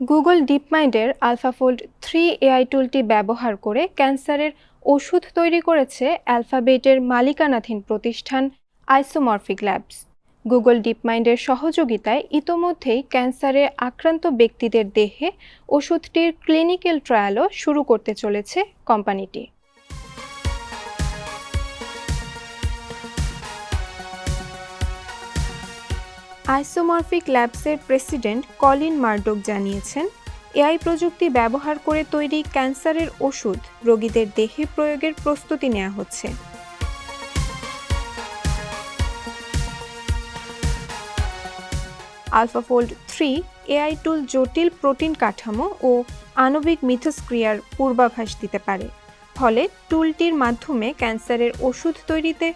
Google ডিপমাইন্ডের AlphaFold three AI টুলটি ব্যবহার করে ক্যান্সারের ওষুধ তৈরি করেছে অ্যালফাবেটের মালিকানাধীন প্রতিষ্ঠান আইসোমরফিক ল্যাবস। গুগল ডিপমাইন্ডের সহযোগিতায় ইতোমধ্যেই ক্যান্সারে আক্রান্ত ব্যক্তিদের দেহে ওষুধটির ক্লিনিক্যাল ট্রায়ালও শুরু করতে চলেছে কোম্পানিটি। আইসোমরফিক ল্যাবসের প্রেসিডেন্ট কলিন মার্ডক জানিয়েছেন, এআই প্রযুক্তি ব্যবহার করে তৈরি ক্যান্সারের ওষুধ রোগীদের দেহে প্রয়োগের প্রস্তুতি নেওয়া হচ্ছে। আলফাফোল্ড থ্রি, এআই টুল জটিল প্রোটিন কাঠামো ও আণবিক মিথস্ক্রিয়ার পূর্বাভাস দিতে পারে। ফলে টুলটির মাধ্যমে ক্যান্সারের ওষুধ তৈরিতে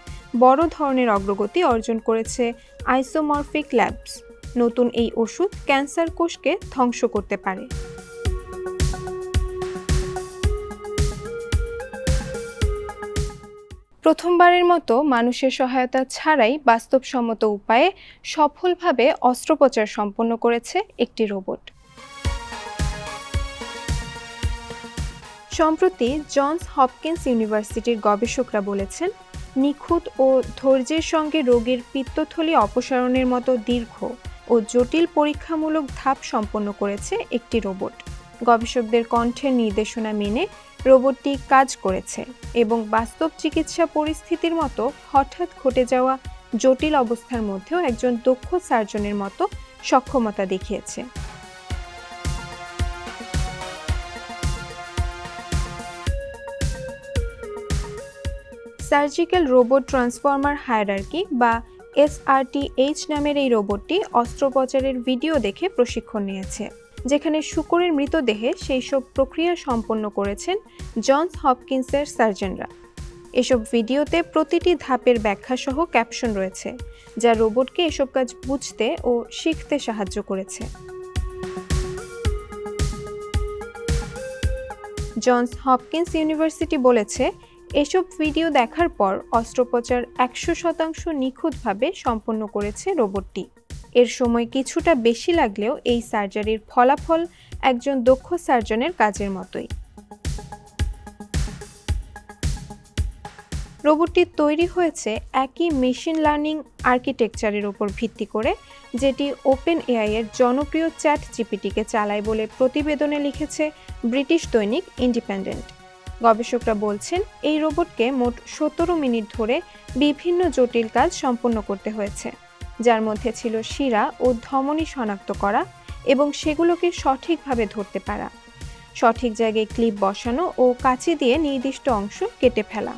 বড় ধরনের অগ্রগতি অর্জন করেছে আইসোমরফিক ল্যাবস। নতুন এই ওষুধ ক্যান্সার কোষকে ধ্বংস করতে পারে। প্রথমবারের মতো মানুষের সহায়তা ছাড়াই বাস্তবসম্মত উপায়ে সফলভাবে অস্ত্রোপচার সম্পন্ন করেছে একটি রোবট। সম্প্রতি জনস হপকিন্স ইউনিভার্সিটির গবেষকরা বলেছেন, নিখুঁত ও ধৈর্যের সঙ্গে রোগীর পিত্তথলি অপসারণের মতো দীর্ঘ ও জটিল পরীক্ষামূলক ধাপ সম্পন্ন করেছে একটি রোবট। গবেষকদের কণ্ঠের নির্দেশনা মেনে রোবটটি কাজ করেছে এবং বাস্তব চিকিৎসা পরিস্থিতির মতো হঠাৎ ঘটে যাওয়া জটিল অবস্থার মধ্যেও একজন দক্ষ সার্জনের মতো সক্ষমতা দেখিয়েছে। সার্জিক্যাল রোবট ট্রান্সফর্মার হায়ারার্কি বা এসআরটিএইচ নামের এই রোবটটি অস্ত্রোপচারের ভিডিও দেখে প্রশিক্ষণ নিয়েছে, যেখানে শুকরের মৃতদেহে সেই সব প্রক্রিয়া সম্পন্ন করেছেন জনস হপকিন্সের সার্জনরা। এসব ভিডিওতে প্রতিটি ধাপের ব্যাখ্যা সহ ক্যাপশন রয়েছে, যা রোবটকে এসব কাজ বুঝতে ও শিখতে সাহায্য করেছে। জনস হপকিন্স ইউনিভার্সিটি বলেছে এসব ভিডিও দেখার পর অস্ত্রোপচার একশো শতাংশ নিখুঁতভাবে সম্পন্ন করেছে রোবটটি। এর সময় কিছুটা বেশি লাগলেও এই সার্জারির ফলাফল একজন দক্ষ সার্জনের কাজের মতোই। রোবটটি তৈরি হয়েছে একই মেশিন লার্নিং আর্কিটেকচারের উপর ভিত্তি করে, যেটি ওপেন এআই এর জনপ্রিয় চ্যাট জিপিটিকে চালায় বলে প্রতিবেদনে লিখেছে ব্রিটিশ দৈনিক ইন্ডিপেন্ডেন্ট। গবেষকরা বলছেন, এই রোবটকে মোট সতেরো মিনিট ধরে বিভিন্ন জটিল কাজ সম্পন্ন করতে হয়েছে, যার মধ্যে ছিল শিরা ও ধমনী শনাক্ত করা এবং সেগুলোকে সঠিকভাবে ধরতে পারা। সঠিক জায়গায় ক্লিপ বসানো ও কাঁচি দিয়ে নির্দিষ্ট অংশ কেটে ফেলা।